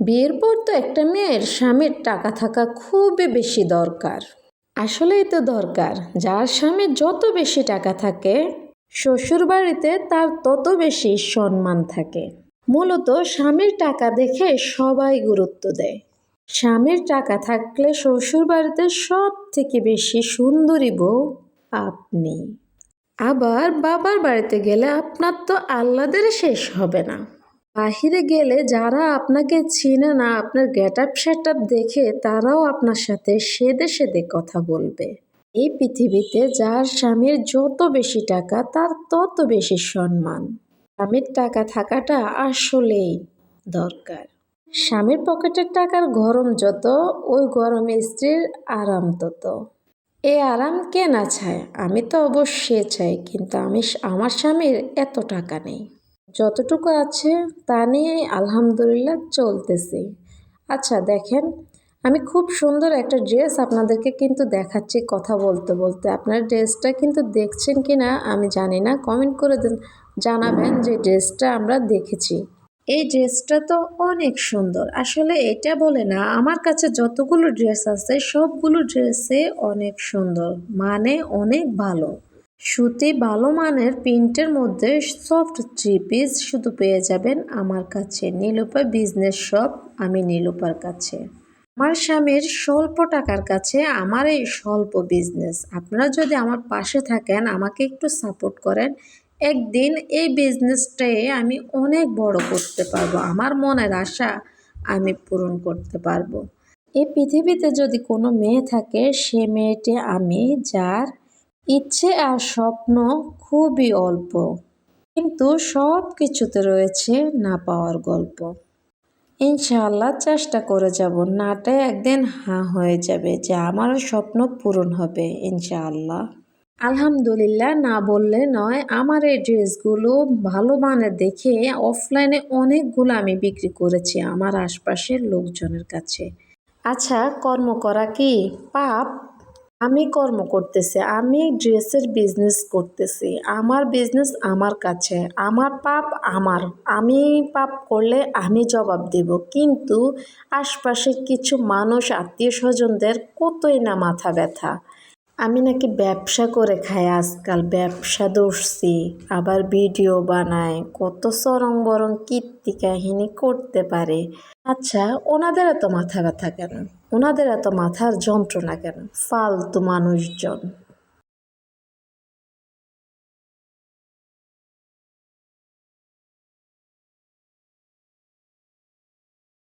বিয়ের পর তো একটা মেয়ের স্বামীর টাকা থাকা খুবই বেশি দরকার। আসলেই তো দরকার। যার স্বামীর যত বেশি টাকা থাকে শ্বশুর বাড়িতে তার তত বেশি সম্মান থাকে। মূলত স্বামীর টাকা দেখে সবাই গুরুত্ব দেয়। স্বামীর টাকা থাকলে শ্বশুর বাড়িতে সব থেকে বেশি সুন্দরী বউ আপনি। আবার বাবার বাড়িতে গেলে আপনার তো আহ্লাদের শেষ হবে না। বাহিরে গেলে যারা আপনাকে চিনে না, আপনার গেট আপ সেট আপ দেখে তারাও আপনার সাথে সেদে সেদে কথা বলবে। এই পৃথিবীতে যার স্বামীর যত বেশি টাকা, তার তত বেশি সম্মান। স্বামীর টাকা থাকাটা আসলেই দরকার। স্বামীর পকেটের টাকার গরম যত, ওই গরমে স্ত্রীর আরাম তত। এ আরাম কে না চায়? আমি তো অবশ্যই চাই, কিন্তু আমি, আমার স্বামীর এত টাকা নেই। যতটুকু আছে তা নিয়ে আলহামদুলিল্লাহ চলতেছি। আচ্ছা দেখেন, আমি খুব সুন্দর একটা ড্রেস আপনাদেরকে কিন্তু দেখাচ্ছি কথা বলতে বলতে। আপনার ড্রেসটা কিন্তু দেখছেন কি না আমি জানি না কমেন্ট করে জানাবেন যে ড্রেসটা আমরা দেখেছি। এই ড্রেসটা তো অনেক সুন্দর। আসলে এটা বলে না, আমার কাছে যতগুলো ড্রেস আছে সবগুলো ড্রেসে অনেক সুন্দর মানে অনেক ভালো। সুতি ভালো মানের প্রিন্টের মধ্যে সফট থ্রি পিস শুধু পেয়ে যাবেন আমার কাছে। নীলোপা বিজনেস শপ আমি নীলুপার কাছে। আমার স্বামীর স্বল্প টাকার কাছে আমার এই স্বল্প বিজনেস আপনারা যদি আমার পাশে থাকেন, আমাকে একটু সাপোর্ট করেন, একদিন এই বিজনেসটাই আমি অনেক বড় করতে পারব। আমার মনের আশা আমি পূরণ করতে পারব। এই পৃথিবীতে যদি কোনো মেয়ে থাকে, সে মেয়েটি আমি, যার ইচ্ছে আর স্বপ্ন খুবই অল্প। কিন্তু সব কিছুতে রয়েছে না পাওয়ার গল্প। ইনশাআল্লাহ চেষ্টা করে যাব। নাটা একদিন হাঁ হয়ে যাবে যে আমারও স্বপ্ন পূরণ হবে, ইনশাআল্লাহ। আলহামদুলিল্লাহ না বললে নয়, আমার এই ড্রেসগুলো ভালো মানের দেখে অফলাইনে অনেকগুলো আমি বিক্রি করেছি আমার আশপাশের লোকজনের কাছে। আচ্ছা কর্ম করা কি? পাপ? আমি কর্ম করতেছি, আমি ড্রেসের বিজনেস করতেছি, আমার বিজনেস আমার কাছে, আমার পাপ আমার, আমি পাপ করলে আমি জবাব দেব। কিন্তু আশপাশের কিছু মানুষ আত্মীয় স্বজনদের কতই না মাথা ব্যথা। আমি নাকি ব্যবসা করে খাই আজকাল, ব্যবসা দর্শি আবার ভিডিও বানায় কত সরং বরং কীর্তি কাহিনী করতে পারে। আচ্ছা ওনাদের এত মাথা ব্যথা কেন? ওনাদের এত মাথার যন্ত্রণা কেন? ফালতু মানুষজন।